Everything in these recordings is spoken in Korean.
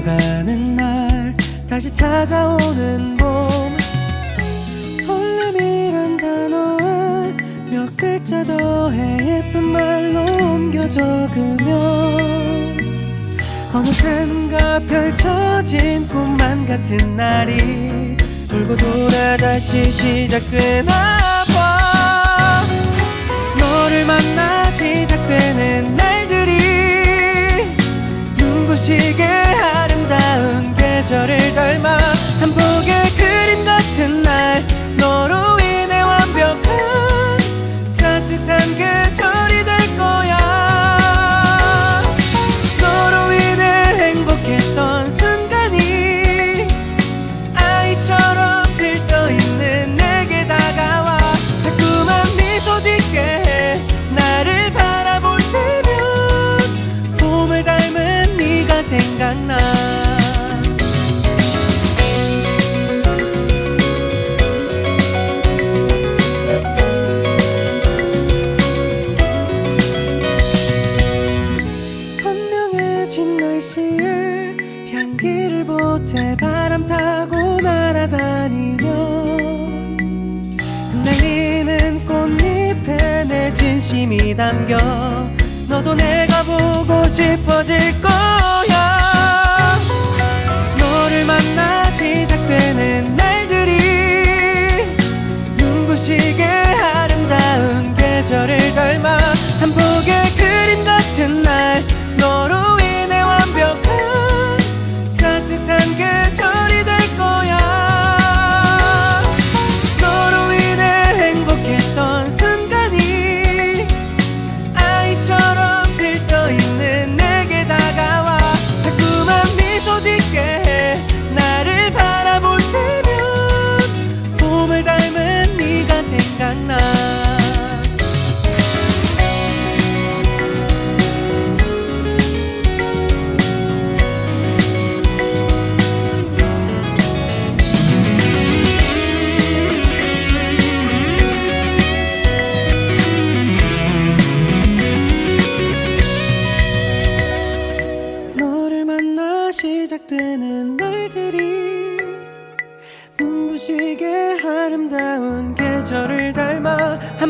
물들어가는 날 다시 찾아오는 봄. 설렘이란 단어에 몇 글자 더해 예쁜 말로 옮겨 적으면 어느샌가 펼쳐진 꿈만 같은 날이 돌고 돌아 다시 시작되나 봐. 너를 만나 시작되는 날들이 눈부시게 계절을 닮아 한 폭의 그림 같은 날 너로 인해 완벽한 따뜻한 계절이 될 거야. 너로 인해 행복했던 순간이 아이처럼 들떠있는 내게 다가와. 자꾸만 미소 짓게 해. 나를 바라볼 때면 봄을 닮은 네가 생각나 싶어질 거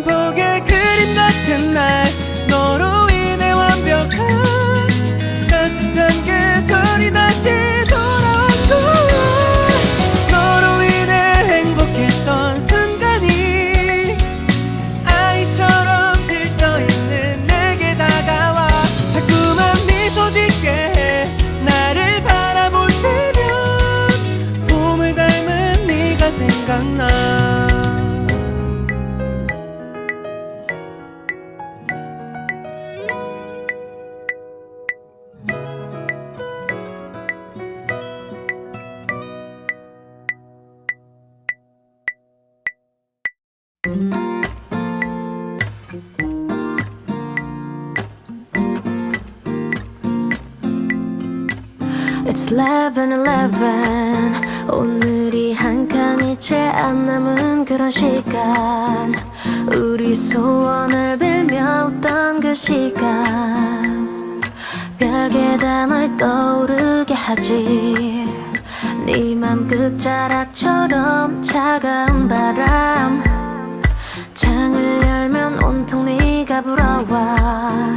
한 폭의 그림 같은 날 It's 11, 11 오늘이 한 칸이 채 안 남은 그런 시간. 우리 소원을 빌며 웃던 그 시간. 별게 단을 떠오르게 하지. 네맘 끝자락처럼 차가운 바람. 창을 온통 네가 불어와.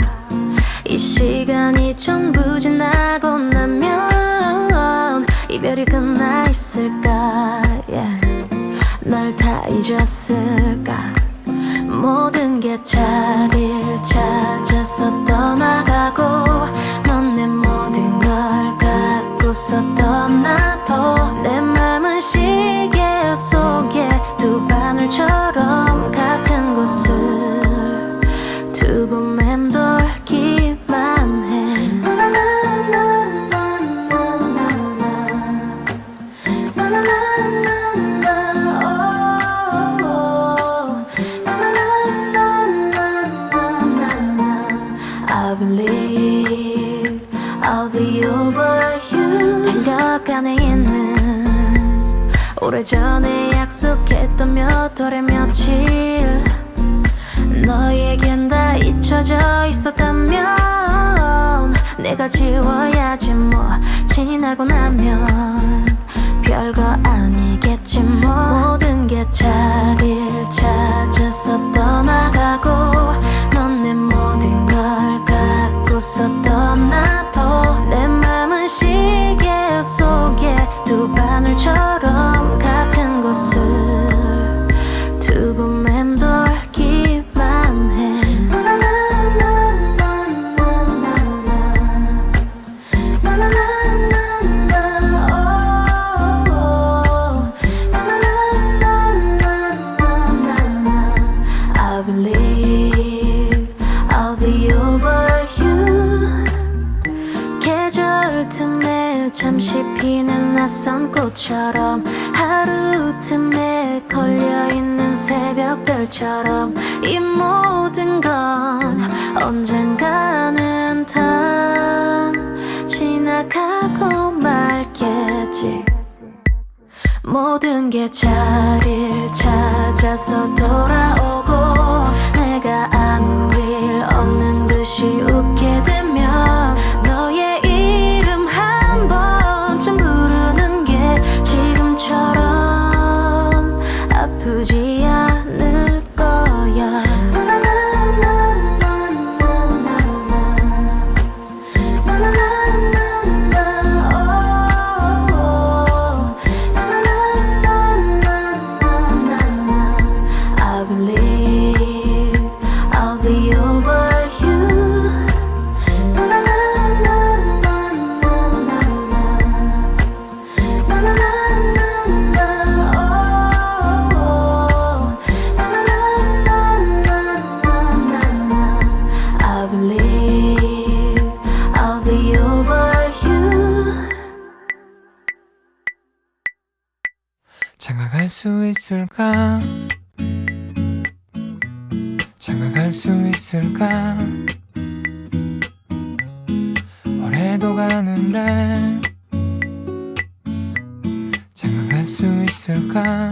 이 시간이 전부 지나고 나면 이별이 끝나 있을까? Yeah. 널다 잊었을까? 모든 게 자리를 찾아서 떠나가고 넌 내 모든 걸 갖고서 떠나도 내 맘은 시계 속에 월의 며칠 너에겐 다 잊혀져 있었다면 내가 지워야지 뭐 지나고 나면 별거 아니겠지 뭐. 모든 게 자리를 찾아서 떠나가고 넌 내 모든 걸 갖고서 떠나 걸려있는 새벽별처럼 이 모든 건 언젠가는 다 지나가고 말겠지. 모든 게 자리를 찾아서 돌아오고 내가 아무 있을까? 장가갈 수 있을까? 올해도 가는데 장가갈 수 있을까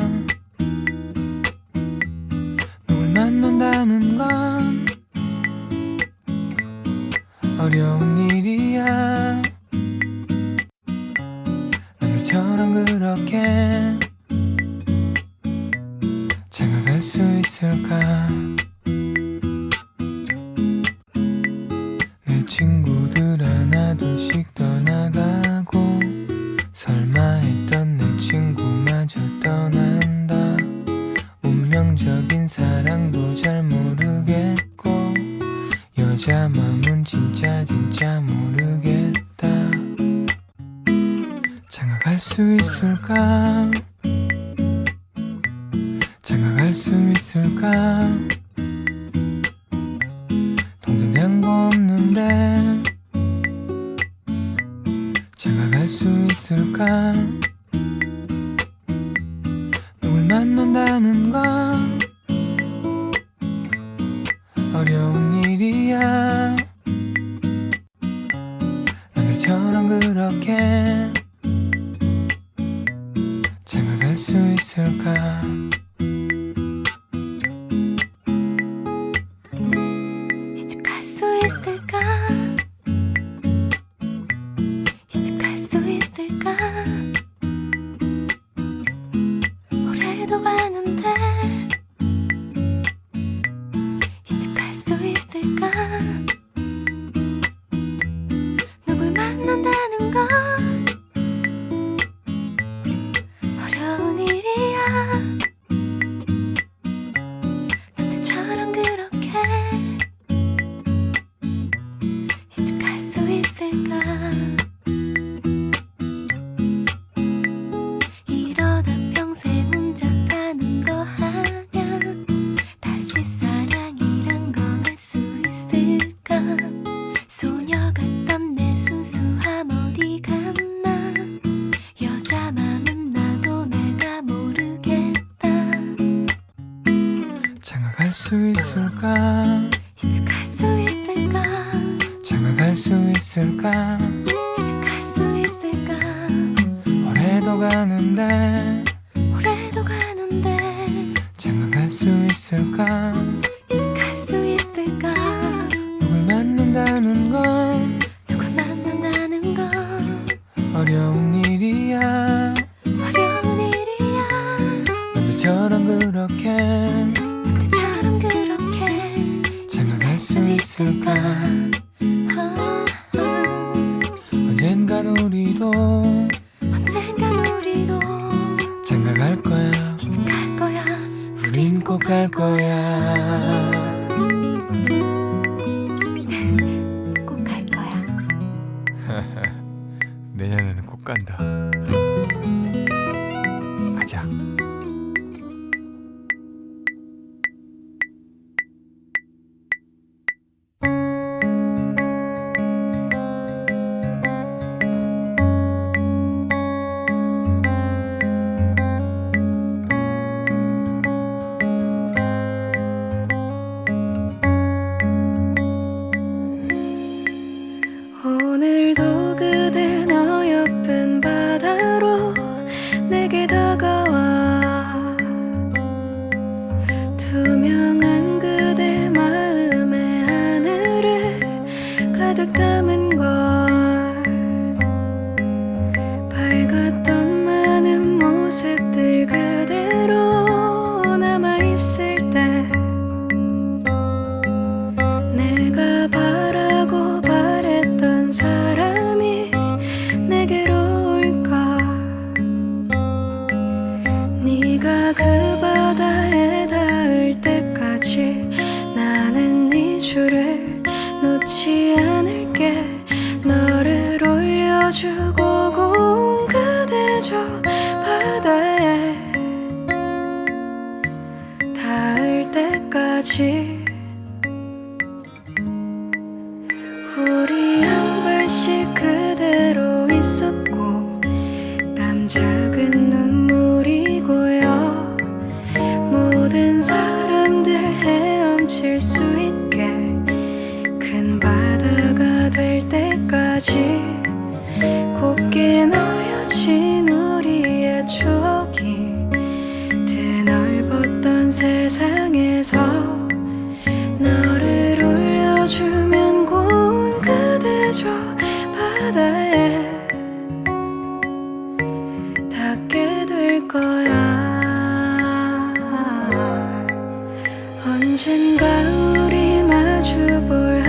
장가갈 수 있을까 있을까? 올해도 가는데 시집 갈 수 있을까? 누굴 만난다는 건 어려운 일이야 남들처럼 그렇게 시집 갈 수 있을까? 있을까? 이직할 수 있을까? 올해도 가는데. 올해도 가는데. 장가갈 수 있을까? 줄을 놓지 않을게. 너를 올려주고 공 그대 저 바다에 닿을 때까지. 우리 한 발씩 그대로 있었고 땀 작은 눈물이 고여 모든 사람들 헤엄칠 수 있게 때까지 곱게 놓여진 우리의 추억이 드넓었던 세상에서 너를 올려주면 고운 그대 저 바다에 닿게 될 거야. 언젠가 우리 마주 볼